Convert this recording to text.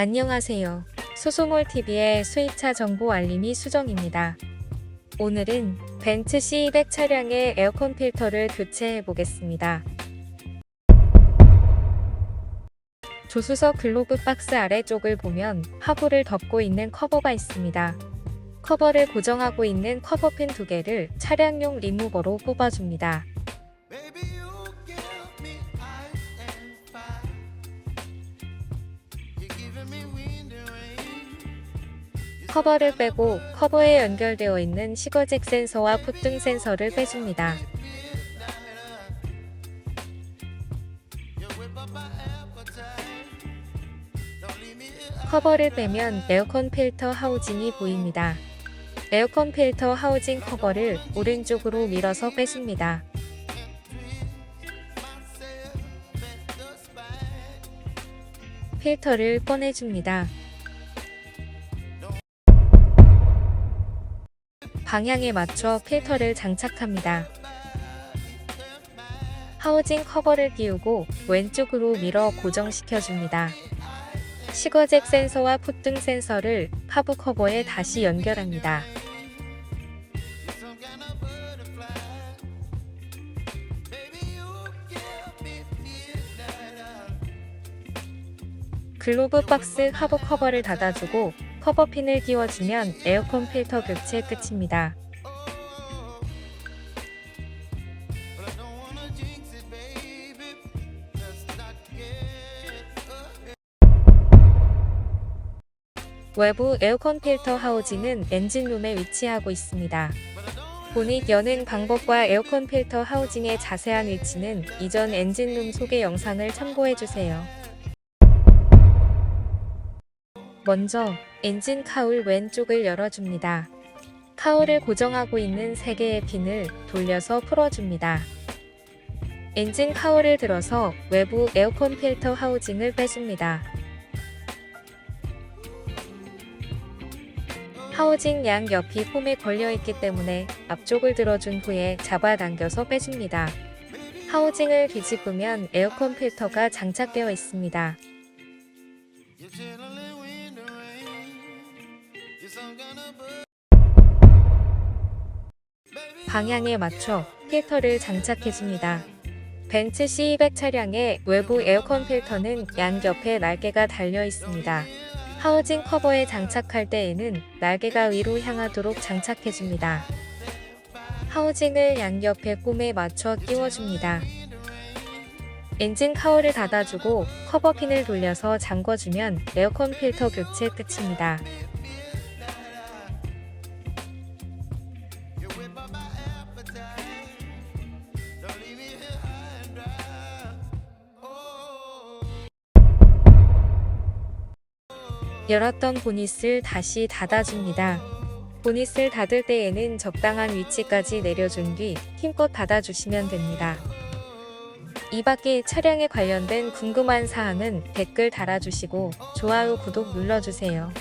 안녕하세요. 수소몰TV의 수입차 정보 알림이 수정입니다. 오늘은 벤츠 C200 차량의 에어컨 필터를 교체해 보겠습니다. 조수석 글로브 박스 아래쪽을 보면 하부를 덮고 있는 커버가 있습니다. 커버를 고정하고 있는 커버핀 두 개를 차량용 리무버로 뽑아줍니다. 커버를 빼고 커버에 연결되어 있는 시거잭 센서와 풋등 센서를 빼줍니다. 커버를 빼면 에어컨 필터 하우징이 보입니다. 에어컨 필터 하우징 커버를 오른쪽으로 밀어서 빼줍니다. 필터를 꺼내줍니다. 방향에 맞춰 필터를 장착합니다. 하우징 커버를 끼우고 왼쪽으로 밀어 고정시켜줍니다. 시거잭 센서와 풋등 센서를 하부 커버에 다시 연결합니다. 글로브 박스 하부 커버를 닫아주고 커버핀을 끼워주면 에어컨 필터 교체 끝입니다. 외부 에어컨 필터 하우징은 엔진룸에 위치하고 있습니다. 보닛 여는 방법과 에어컨 필터 하우징의 자세한 위치는 이전 엔진룸 소개 영상을 참고해주세요. 먼저 엔진 카울 왼쪽을 열어줍니다. 카울을 고정하고 있는 3개의 핀을 돌려서 풀어줍니다. 엔진 카울을 들어서 외부 에어컨 필터 하우징을 빼줍니다. 하우징 양 옆이 폼에 걸려있기 때문에 앞쪽을 들어준 후에 잡아당겨서 빼줍니다. 하우징을 뒤집으면 에어컨 필터가 장착되어 있습니다. 방향에 맞춰 필터를 장착해줍니다. 벤츠 C200 차량의 외부 에어컨 필터는 양옆에 날개가 달려 있습니다. 하우징 커버에 장착할 때에는 날개가 위로 향하도록 장착해줍니다. 하우징을 양옆에 홈에 맞춰 끼워줍니다. 엔진 카울을 닫아주고 커버핀을 돌려서 잠궈주면 에어컨 필터 교체 끝입니다. 열었던 보닛을 다시 닫아줍니다. 보닛을 닫을 때에는 적당한 위치까지 내려준 뒤 힘껏 닫아주시면 됩니다. 이 밖에 차량에 관련된 궁금한 사항은 댓글 달아주시고 좋아요, 구독 눌러주세요.